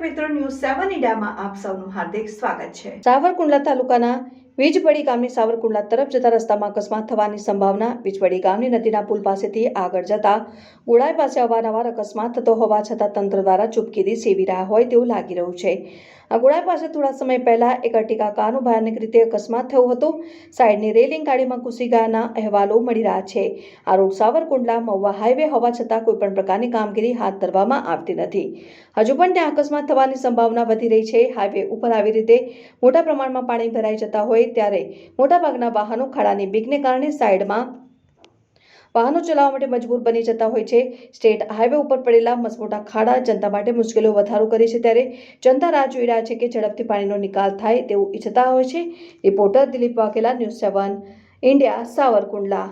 મીડિયામાં આપ સૌનું હાર્દિક સ્વાગત છે. સાવરકુંડલા તાલુકાના વીજપડી ગામની સાવરકુંડલા તરફ જતા રસ્તામાં અકસ્માત થવાની સંભાવના વીજપડી ગામની નદીના પુલ પાસેથી આગળ જતા ગોળાઈ પાસે અવારનવાર અકસ્માત થતો હોવા છતાં તંત્ર દ્વારા ચૂપકીદી સેવી રહ્યા હોય તેવું લાગી રહ્યું છે. ગોળાઈ પાસે થોડા સમય પહેલા એક અર્ટિકા કારનો ભયાનક રીતે અકસ્માત થયો હતો. સાઇડની રેલિંગ ગાડીમાં ઘૂસી ગયાના અહેવાલો મળી રહ્યા છે. આ રોડ સાવરકુંડલા મહુવા હાઈવે હોવા છતાં કોઈપણ પ્રકારની કામગીરી હાથ ધરવામાં આવતી નથી. હજુ પણ ત્યાં અકસ્માત થવાની સંભાવના વધી રહી છે. હાઈવે ઉપર આવી રીતે મોટા પ્રમાણમાં પાણી ભરાઈ જતા હોય ત્યારે મોટાભાગના વાહનો ખાડાની બીકને કારણે સાઈડમાં વાહનો ચલાવવા માટે મજબૂર બની જતા હોય છે. સ્ટેટ હાઈવે ઉપર પડેલા મસમોટા ખાડા જનતા માટે મુશ્કેલીઓ વધારો કરે છે ત્યારે જનતા રાહ જોઈ રહ્યા છે કે ઝડપથી પાણીનો નિકાલ થાય તેવું ઈચ્છતા હોય છે. Reporter Dilip Vaghela, news seven, India, Savarkundla.